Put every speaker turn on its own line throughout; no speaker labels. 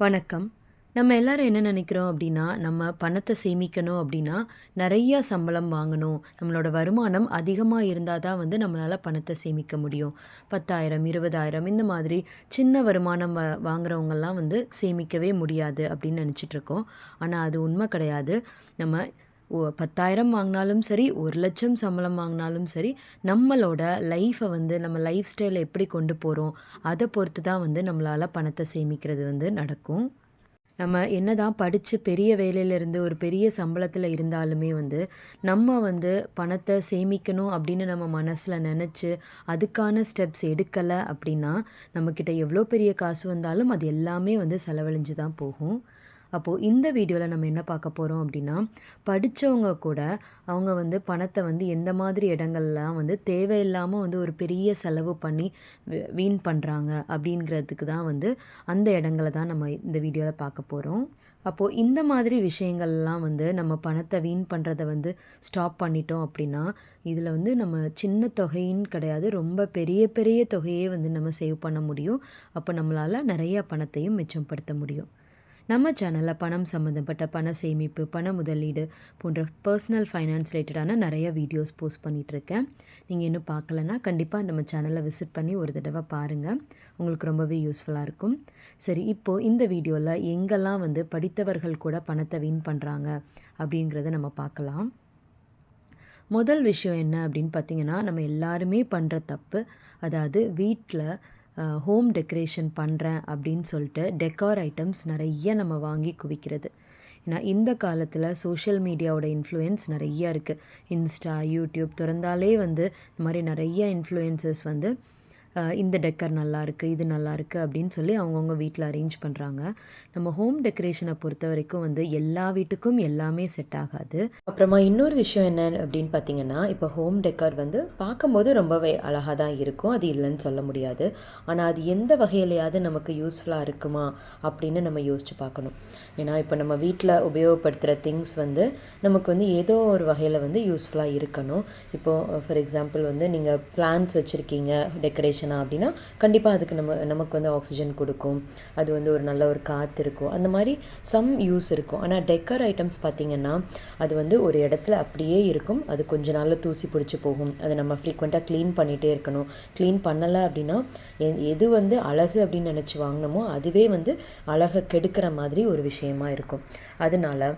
வணக்கம். நம்ம எல்லாரும் என்ன நினைக்கிறோம் அப்படின்னா நம்ம பணத்தை சேமிக்கணும் அப்படின்னா நிறையா சம்பளம் வாங்கணும். நம்மளோட வருமானம் அதிகமாக இருந்தால் தான் வந்து நம்மளால் பணத்தை சேமிக்க முடியும். பத்தாயிரம் இருபதாயிரம் இந்த மாதிரி சின்ன வருமானம் வ வாங்குறவங்கெல்லாம் வந்து சேமிக்கவே முடியாது அப்படின்னு நினச்சிட்ருக்கோம் ஆனால் அது உண்மை கிடையாது. நம்ம பத்தாயிரம் வாங்கினாலும் சரி ஒரு லட்சம் சம்பளம் வாங்கினாலும் சரி நம்மளோட லைஃப்பை வந்து நம்ம லைஃப் ஸ்டைலை எப்படி கொண்டு போகிறோம் அதை பொறுத்து தான் வந்து நம்மளால் பணத்தை சேமிக்கிறது வந்து நடக்கும். நம்ம என்ன தான் படித்து பெரிய வேலையிலேருந்து ஒரு பெரிய சம்பளத்தில் இருந்தாலுமே வந்து நம்ம வந்து பணத்தை சேமிக்கணும் அப்படின்னு நம்ம மனசில் நினச்சி அதுக்கான ஸ்டெப்ஸ் எடுக்கலை அப்படின்னா நம்மக்கிட்ட எவ்வளோ பெரிய காசு வந்தாலும் அது எல்லாமே வந்து செலவழிஞ்சு தான் போகும். அப்போது இந்த வீடியோவில் நம்ம என்ன பார்க்க போகிறோம் அப்படின்னா படித்தவங்க கூட அவங்க வந்து பணத்தை வந்து எந்த மாதிரி இடங்கள்லாம் வந்து தேவையில்லாமல் வந்து ஒரு பெரிய செலவு பண்ணி வீண் பண்ணுறாங்க அப்படிங்கிறதுக்கு தான் வந்து அந்த இடங்களை தான் நம்ம இந்த வீடியோவில் பார்க்க போகிறோம் அப்போது இந்த மாதிரி விஷயங்கள்லாம் வந்து நம்ம பணத்தை வீண் பண்ணுறத வந்து ஸ்டாப் பண்ணிட்டோம் அப்படின்னா இதில் வந்து நம்ம சின்ன தொகைன்னு கிடையாது ரொம்ப பெரிய பெரிய தொகையே வந்து நம்ம சேவ் பண்ண முடியும். அப்போ நம்மளால் நிறைய பணத்தையும் மிச்சப்படுத்த முடியும். நம்ம சேனலில் பணம் சம்மந்தப்பட்ட பண சேமிப்பு பண முதலீடு போன்ற பர்சனல் ஃபைனான்ஸ் ரிலேட்டடான நிறைய வீடியோஸ் போஸ்ட் பண்ணிகிட்ருக்கேன் நீங்கள் இன்னும் பார்க்கலன்னா கண்டிப்பாக நம்ம சேனலை விசிட் பண்ணி ஒரு தடவை பாருங்கள் உங்களுக்கு ரொம்பவே யூஸ்ஃபுல்லாக இருக்கும். சரி இப்போது இந்த வீடியோவில் எங்கெல்லாம் வந்து படித்தவர்கள் கூட பணத்தை வீண் பண்ணுறாங்க அப்படிங்கிறத நம்ம பார்க்கலாம். முதல் விஷயம் என்ன அப்படின்னு பார்த்தீங்கன்னா நம்ம எல்லாருமே பண்ணுற தப்பு அதாவது வீட்டில் ஹோம் டெக்கரேஷன் பண்ணுறேன் அப்படின்னு சொல்லிட்டு டெக்கார் ஐட்டம்ஸ் நிறைய நம்ம வாங்கி குவிக்கிறது. ஏன்னா இந்த காலத்தில் சோஷியல் மீடியாவோட இன்ஃப்ளூயன்ஸ் நிறைய இருக்குது இன்ஸ்டா யூடியூப் திறந்தாலே வந்து இந்த மாதிரி நிறைய இன்ஃப்ளூயன்சஸ் வந்து இந்த டெக்கர் நல்லா இருக்குது இது நல்லா இருக்குது அப்படின்னு சொல்லி அவங்கவுங்க வீட்டில் அரேஞ்ச் பண்ணுறாங்க நம்ம ஹோம் டெக்கரேஷனை பொறுத்த வரைக்கும் வந்து எல்லா வீட்டுக்கும் எல்லாமே செட் ஆகாது. அப்புறமா இன்னொரு விஷயம் என்ன அப்படின்னு பார்த்தீங்கன்னா இப்போ ஹோம் டெக்கர் வந்து பார்க்கும்போது ரொம்பவே அழகாக தான் இருக்கும். அது இல்லைன்னு சொல்ல முடியாது. ஆனால் அது எந்த வகையிலையாவது நமக்கு யூஸ்ஃபுல்லாக இருக்குமா அப்படின்னு நம்ம யோசிச்சு பார்க்கணும் ஏன்னா இப்போ நம்ம வீட்டில் உபயோகப்படுத்துகிற திங்ஸ் வந்து நமக்கு வந்து ஏதோ ஒரு வகையில் வந்து யூஸ்ஃபுல்லாக இருக்கணும். இப்போது ஃபார் எக்ஸாம்பிள் வந்து நீங்கள் பிளான்ஸ் வச்சுருக்கீங்க டெக்கரேஷனாக அப்படின்னா கண்டிப்பாக அதுக்கு நம்ம நமக்கு வந்து ஆக்சிஜன் கொடுக்கும். அது வந்து ஒரு நல்ல ஒரு காற்று இருக்கும். அந்த மாதிரி சம் யூஸ் இருக்கும். ஆனால் டெக்கர் ஐட்டம்ஸ் பார்த்திங்கன்னா அது வந்து ஒரு இடத்துல அப்படியே இருக்கும். அது கொஞ்ச நாளில் தூசி பிடிச்சி போகும். அதை நம்ம ஃப்ரீக்வெண்ட்டாக க்ளீன் பண்ணிகிட்டே இருக்கணும். க்ளீன் பண்ணலை அப்படின்னா எது வந்து அழகு அப்படின்னு நினச்சி வாங்கினோமோ அதுவே வந்து அழகை கெடுக்கிற மாதிரி ஒரு விஷயமா இருக்கும். அதனால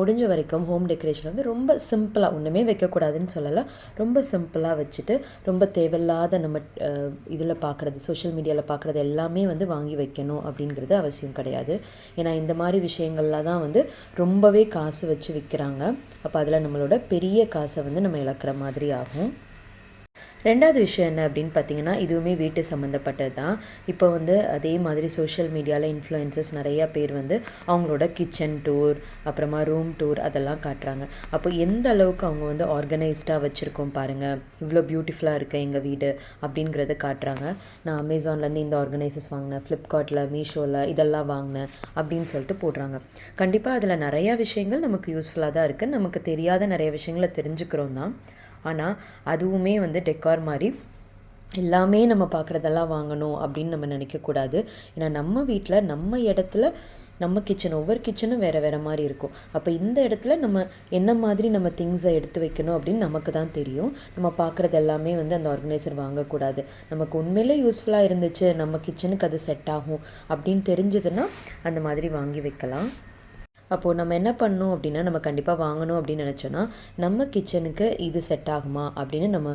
முடிஞ்ச வரைக்கும் ஹோம் டெக்கரேஷன் வந்து ரொம்ப சிம்பிளாக ஒன்றுமே வைக்கக்கூடாதுன்னு சொல்லலை. ரொம்ப சிம்பிளாக வச்சுட்டு ரொம்ப தேவையில்லாத நம்ம இதில் பார்க்குறது சோஷியல் மீடியாவில் பார்க்குறது எல்லாமே வந்து வாங்கி வைக்கணும் அப்படிங்கிறது அவசியம் கிடையாது. ஏன்னா இந்த மாதிரி விஷயங்கள்ல தான் வந்து ரொம்பவே காசு வச்சு விற்கிறாங்க அப்போ அதில் நம்மளோட பெரிய காசை வந்து நம்ம இழக்கிற மாதிரி ஆகும். ரெண்டாவது விஷயம் என்ன அப்படின்னு பார்த்தீங்கன்னா இதுவுமே வீட்டு சம்மந்தப்பட்டது தான் இப்போ வந்து அதே மாதிரி சோஷியல் மீடியாவில் இன்ஃப்ளூயன்சஸ் நிறையா பேர் வந்து அவங்களோட கிச்சன் டூர் அப்புறமா ரூம் டூர் அதெல்லாம் காட்டுறாங்க. அப்போ எந்த அளவுக்கு அவங்க வந்து ஆர்கனைஸ்டாக வச்சுருக்கோம் பாருங்கள் இவ்வளோ பியூட்டிஃபுல்லாக இருக்குது எங்கள் வீடு அப்படிங்கிறத காட்டுறாங்க. நான் அமேசான்லேருந்து இந்த ஆர்கனைசர்ஸ் வாங்கினேன் ஃப்ளிப்கார்ட்டில் மீஷோவில் இதெல்லாம் வாங்கினேன் அப்படின்னு சொல்லிட்டு போடுறாங்க. கண்டிப்பாக அதில் நிறையா விஷயங்கள் நமக்கு யூஸ்ஃபுல்லாக தான் இருக்குது நமக்கு தெரியாத நிறைய விஷயங்களை தெரிஞ்சுக்கிறோம் தான் ஆனால் அதுவுமே வந்து டெக்கார் மாதிரி. எல்லாமே நம்ம பார்க்குறதெல்லாம் வாங்கணும் அப்படின்னு நம்ம நினைக்கக்கூடாது. ஏன்னா நம்ம வீட்டில் நம்ம இடத்துல நம்ம கிச்சன் ஒவ்வொரு கிச்சனும் வேறு வேறு மாதிரி இருக்கும். அப்போ இந்த இடத்துல நம்ம என்ன மாதிரி நம்ம திங்ஸை எடுத்து வைக்கணும் அப்படின்னு நமக்கு தான் தெரியும். நம்ம பார்க்குறது எல்லாமே வந்து அந்த ஆர்கனைசர் வாங்கக்கூடாது. நமக்கு உண்மையிலே யூஸ்ஃபுல்லாக இருந்துச்சு நம்ம கிச்சனுக்கு அது செட் ஆகும் அப்படின்னு தெரிஞ்சதுன்னா அந்த மாதிரி வாங்கி வைக்கலாம். அப்போது நம்ம என்ன பண்ணணும் அப்படின்னா நம்ம கண்டிப்பாக வாங்கணும் அப்படின்னு நினச்சோன்னா நம்ம கிச்சனுக்கு இது செட் ஆகுமா அப்படின்னு நம்ம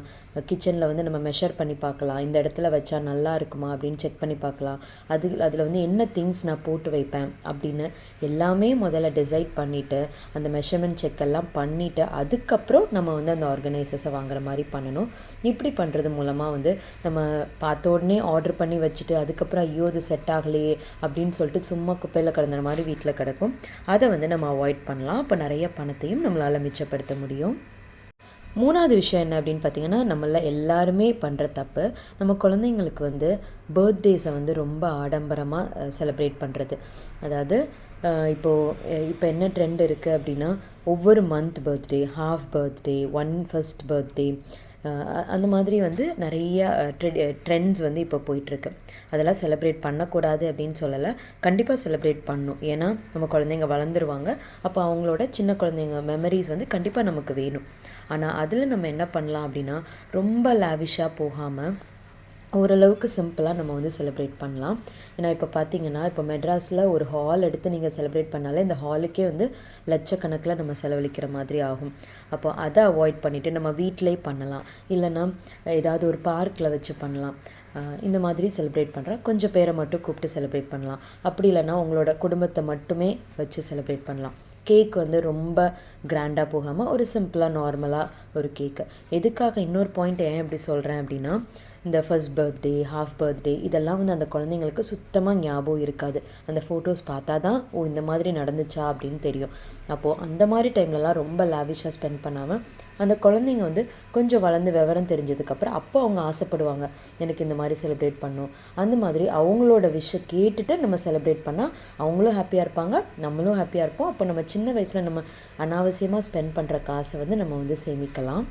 கிச்சனில் வந்து நம்ம மெஷர் பண்ணி பார்க்கலாம். இந்த இடத்துல வச்சா நல்லா இருக்குமா அப்படின்னு செக் பண்ணி பார்க்கலாம். அது அதில் வந்து என்ன திங்ஸ் நான் போட்டு வைப்பேன் அப்படின்னு எல்லாமே முதல்ல டிசைட் பண்ணிவிட்டு அந்த மெஷர்மெண்ட் செக் எல்லாம் பண்ணிவிட்டு அதுக்கப்புறம் நம்ம வந்து அந்த ஆர்கனைசர்ஸை வாங்குற மாதிரி பண்ணணும். இப்படி பண்ணுறது மூலமாக வந்து நம்ம பார்த்த உடனே ஆர்டர் பண்ணி வச்சுட்டு அதுக்கப்புறம் ஐயோ இது செட் ஆகலையே அப்படின்னு சொல்லிட்டு சும்மா குப்பையில் கிடந்த மாதிரி வீட்டில் கிடக்கும். அது அதை வந்து நம்ம அவாய்ட் பண்ணலாம். அப்போ நிறைய பணத்தையும் நம்மளால் மிச்சப்படுத்த முடியும். மூணாவது விஷயம் என்ன அப்படின்னு பார்த்தீங்கன்னா நம்மள எல்லாருமே பண்ணுற தப்பு நம்ம குழந்தைங்களுக்கு வந்து பர்த்டேஸை வந்து ரொம்ப ஆடம்பரமாக செலிப்ரேட் பண்ணுறது அதாவது இப்போது இப்போ என்ன ட்ரெண்ட் இருக்குது அப்படின்னா ஒவ்வொரு month birthday half birthday one first birthday அந்த மாதிரி வந்து நிறைய ட்ரெண்ட்ஸ் வந்து இப்போ போயிட்டுருக்கு. அதெல்லாம் செலிப்ரேட் பண்ணக்கூடாது அப்படின்னு சொல்லலை. கண்டிப்பாக செலிப்ரேட் பண்ணணும் ஏன்னா நம்ம குழந்தைங்க வளர்ந்துருவாங்க. அப்போ அவங்களோட சின்ன குழந்தைங்க மெமரிஸ் வந்து கண்டிப்பாக நமக்கு வேணும். ஆனால் அதில் நம்ம என்ன பண்ணலாம் அப்படின்னா ரொம்ப லாவிஷாக போகாமல் ஓரளவுக்கு சிம்பிளாக நம்ம வந்து செலிப்ரேட் பண்ணலாம். ஏன்னா இப்போ பார்த்தீங்கன்னா இப்போ மெட்ராஸில் ஒரு ஹால் எடுத்து நீங்கள் செலிப்ரேட் பண்ணாலே இந்த ஹாலுக்கே வந்து லட்சக்கணக்கில் நம்ம செலவழிக்கிற மாதிரி ஆகும். அப்போ அதை அவாய்ட் பண்ணிவிட்டு நம்ம வீட்டிலே பண்ணலாம். இல்லைன்னா ஏதாவது ஒரு பார்க்கில் வச்சு பண்ணலாம். இந்த மாதிரி செலிப்ரேட் பண்ணுற கொஞ்சம் பேரை மட்டும் கூப்பிட்டு செலிப்ரேட் பண்ணலாம். அப்படி இல்லைன்னா உங்களோட குடும்பத்தை மட்டுமே வச்சு செலிப்ரேட் பண்ணலாம். கேக் வந்து ரொம்ப கிராண்டாக போகாமல் ஒரு சிம்பிளாக நார்மலாக ஒரு கேக்கு எதுக்காக இன்னொரு பாயிண்ட் ஏன் இப்படி சொல்கிறேன் அப்படின்னா இந்த ஃபர்ஸ்ட் பர்த்டே ஹாஃப் பர்த்டே இதெல்லாம் வந்து அந்த குழந்தைங்களுக்கு சுத்தமாக ஞாபகம் இருக்காது. அந்த ஃபோட்டோஸ் பார்த்தா தான் ஓ இந்த மாதிரி நடந்துச்சா? அப்படின்னு தெரியும். அப்போது அந்த மாதிரி டைம்லலாம் ரொம்ப லாவிஷாக ஸ்பெண்ட் பண்ணாமல் அந்த குழந்தைங்க வந்து கொஞ்சம் வளர்ந்து விவரம் தெரிஞ்சதுக்கப்புறம் அப்போ அவங்க ஆசைப்படுவாங்க எனக்கு இந்த மாதிரி செலிப்ரேட் பண்ணும் அந்த மாதிரி அவங்களோட விஷயம் கேட்டுட்டு நம்ம செலிப்ரேட் பண்ணால் அவங்களும் ஹாப்பியாக இருப்பாங்க நம்மளும் ஹாப்பியாக இருப்போம். அப்போ நம்ம சின்ன வயசில் நம்ம அனாவசியமாக ஸ்பெண்ட் பண்ணுற காசை வந்து நம்ம வந்து சேமிக்கலாம்.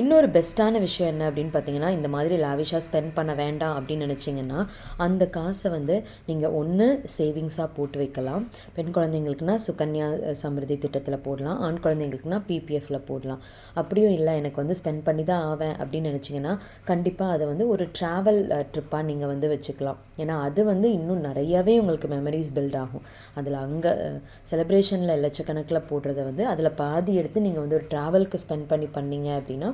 இன்னொரு பெஸ்ட்டான விஷயம் என்ன அப்படின்னு பார்த்தீங்கன்னா இந்த மாதிரி லாவிஷாக ஸ்பெண்ட் பண்ண வேண்டாம் அப்படின்னு நினச்சிங்கன்னா அந்த காசை வந்து நீங்கள் ஒன்று சேவிங்ஸாக போட்டு வைக்கலாம். பெண் குழந்தைங்களுக்குனா சுகன்யா சமிருதி திட்டத்தில் போடலாம். ஆண் குழந்தைங்களுக்குனா பிபிஎஃப்பில் போடலாம். அப்படியும் இல்லை எனக்கு வந்து ஸ்பெண்ட் பண்ணி தான் ஆவேன் அப்படின்னு நினச்சிங்கன்னா கண்டிப்பாக அதை வந்து ஒரு ட்ராவல் ட்ரிப்பாக நீங்கள் வந்து வச்சுக்கலாம். ஏன்னா அது வந்து இன்னும் நிறையவே உங்களுக்கு மெமரிஸ் பில்ட் ஆகும். அதில் அங்கே செலிப்ரேஷனில் லட்சக்கணக்கில் போடுறத வந்து அதில் பாதி எடுத்து நீங்கள் வந்து ஒரு ட்ராவலுக்கு ஸ்பெண்ட் பண்ணி பண்ணீங்க அப்படின்னா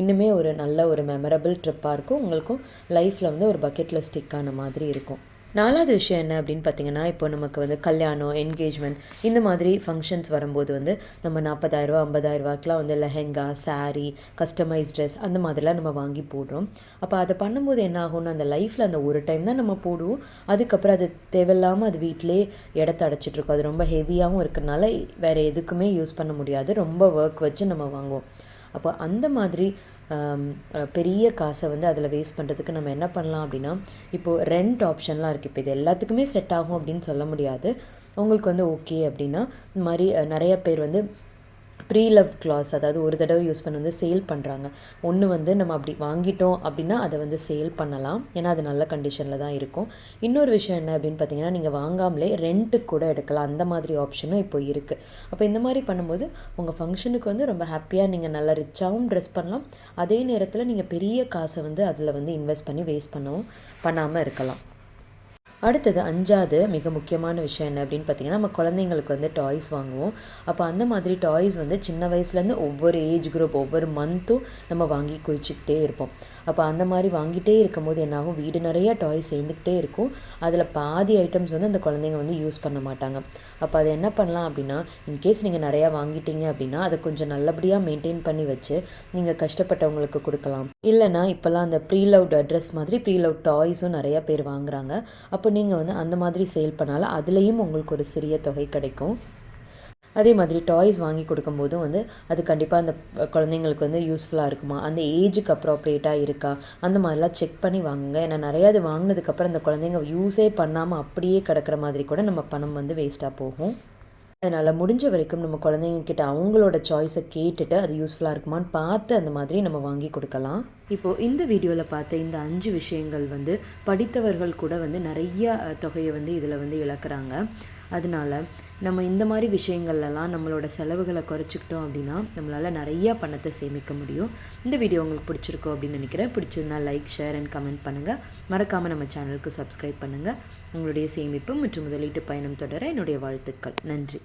இன்னுமே ஒரு நல்ல ஒரு மெமரபிள் ட்ரிப்பாக இருக்கும். உங்களுக்கும் லைஃப்பில் வந்து ஒரு பக்கெட்டில் ஸ்டிக்கான மாதிரி இருக்கும். நாலாவது விஷயம் என்ன அப்படின்னு பார்த்தீங்கன்னா இப்போ நமக்கு வந்து கல்யாணம் என்கேஜ்மெண்ட் இந்த மாதிரி ஃபங்க்ஷன்ஸ் வரும்போது வந்து நம்ம நாற்பதாயிரரூவா ஐம்பதாயிரரூவாக்கெலாம் வந்து லெஹெங்கா சாரீ கஸ்டமைஸ் ட்ரெஸ் அந்த மாதிரிலாம் நம்ம வாங்கி போடுறோம். அப்போ அதை பண்ணும்போது என்ன ஆகும்னு அந்த லைஃப்பில் அந்த ஒரு டைம் தான் நம்ம போடுவோம். அதுக்கப்புறம் அது தேவையில்லாமல் அது வீட்டிலே இடத்த அடைச்சிட்ருக்கோம் அது ரொம்ப ஹெவியாகவும் இருக்கிறதுனால வேறு எதுக்குமே யூஸ் பண்ண முடியாது. ரொம்ப ஒர்க் வச்சு நம்ம வாங்குவோம். அப்போ அந்த மாதிரி பெரிய காசை வந்து அதில் வேஸ்ட் பண்ணுறதுக்கு நம்ம என்ன பண்ணலாம் அப்படின்னா இப்போது ரெண்ட் ஆப்ஷன்லாம் இருக்குது இப்போ இது எல்லாத்துக்குமே செட் ஆகும் அப்படின்னு சொல்ல முடியாது. உங்களுக்கு வந்து ஓகே அப்படின்னா இந்த மாதிரி நிறைய பேர் வந்து ப்ரீ லவ் கிளாஸ் அதாவது ஒரு தடவை யூஸ் பண்ணி வந்து சேல் பண்ணுறாங்க ஒன்று வந்து நம்ம அப்படி வாங்கிட்டோம் அப்படின்னா அதை வந்து சேல் பண்ணலாம். ஏன்னா அது நல்ல கண்டிஷனில் தான் இருக்கும். இன்னொரு விஷயம் என்ன அப்படின்னு பார்த்தீங்கன்னா நீங்கள் வாங்காமலே ரெண்ட்டுக்கு கூட எடுக்கலாம். அந்த மாதிரி ஆப்ஷனும் இப்போ இருக்குது அப்போ இந்த மாதிரி பண்ணும்போது உங்கள் ஃபங்க்ஷனுக்கு வந்து ரொம்ப ஹாப்பியாக நீங்கள் நல்லா ரிச்சாகவும் ட்ரெஸ் பண்ணலாம். அதே நேரத்தில் நீங்கள் பெரிய காசை வந்து அதில் வந்து இன்வெஸ்ட் பண்ணி வேஸ்ட் பண்ணவும் பண்ணாமல் இருக்கலாம். அடுத்தது அஞ்சாவது மிக முக்கியமான விஷயம் என்ன அப்படின்னு பார்த்தீங்கன்னா நம்ம குழந்தைங்களுக்கு வந்து டாய்ஸ் வாங்குவோம். அப்போ அந்த மாதிரி டாய்ஸ் வந்து சின்ன வயசுலேருந்து ஒவ்வொரு ஏஜ் குரூப் ஒவ்வொரு மந்த்தும் நம்ம வாங்கி குறிச்சிக்கிட்டே இருப்போம். அப்போ அந்த மாதிரி வாங்கிட்டே இருக்கும்போது என்னாகும்? வீடு நிறைய டாய்ஸ் சேர்ந்துக்கிட்டே இருக்கும். அதில் பாதி ஐட்டம்ஸ் வந்து அந்த குழந்தைங்க வந்து யூஸ் பண்ண மாட்டாங்க. அப்போ அதை என்ன பண்ணலாம் அப்படின்னா இன்கேஸ் நீங்கள் நிறையா வாங்கிட்டீங்க அப்படின்னா அதை கொஞ்சம் நல்லபடியாக மெயின்டைன் பண்ணி வச்சு நீங்கள் கஷ்டப்பட்டவங்களுக்கு கொடுக்கலாம். இல்லைனா இப்போல்லாம் அந்த ப்ரீலவுட் அட்ரஸ் மாதிரி ப்ரீலவுட் டாய்ஸும் நிறைய பேர் வாங்குறாங்க. அப்போ நீங்கள் வந்து அந்த மாதிரி சேல் பண்ணாலும் அதுலேயும் உங்களுக்கு ஒரு சிறிய தொகை கிடைக்கும். அதே மாதிரி டாய்ஸ் வாங்கி கொடுக்கும்போதும் வந்து அது கண்டிப்பாக அந்த குழந்தைங்களுக்கு வந்து யூஸ்ஃபுல்லாக இருக்குமா? அந்த ஏஜுக்கு அப்ரோப்ரியேட்டாக இருக்கா? அந்த மாதிரிலாம் செக் பண்ணி வாங்குங்க. ஏன்னா நிறையா அது வாங்கினதுக்கப்புறம் அந்த குழந்தைங்க யூஸே பண்ணாமல் அப்படியே கிடக்கிற மாதிரி கூட நம்ம பணம் வந்து வேஸ்ட்டாக போகும். அதனால் முடிஞ்ச வரைக்கும் நம்ம குழந்தைங்கக்கிட்ட அவங்களோட சாய்ஸை கேட்டுட்டு அது யூஸ்ஃபுல்லாக இருக்குமான்னு பார்த்து அந்த மாதிரி நம்ம வாங்கி கொடுக்கலாம். இப்போது இந்த வீடியோவில் பார்த்த இந்த அஞ்சு விஷயங்கள் வந்து படித்தவர்கள் கூட வந்து நிறைய தொகையை வந்து இதில் வந்து இழக்கிறாங்க. அதனால நம்ம இந்த மாதிரி விஷயங்கள்லாம் நம்மளோட செலவுகளை குறைச்சிக்கிட்டோம் அப்படின்னா நம்மளால் நிறையா பணத்தை சேமிக்க முடியும். இந்த வீடியோ உங்களுக்கு பிடிச்சிருக்கோம் அப்படின்னு நினைக்கிறேன். பிடிச்சிருந்தா லைக் ஷேர் அண்ட் கமெண்ட் பண்ணுங்கள் மறக்காமல் நம்ம சேனலுக்கு சப்ஸ்கிரைப் பண்ணுங்கள் உங்களுடைய சேமிப்பு மற்றும் முதலீட்டு பயணம் தொடர என்னுடைய வாழ்த்துக்கள். நன்றி.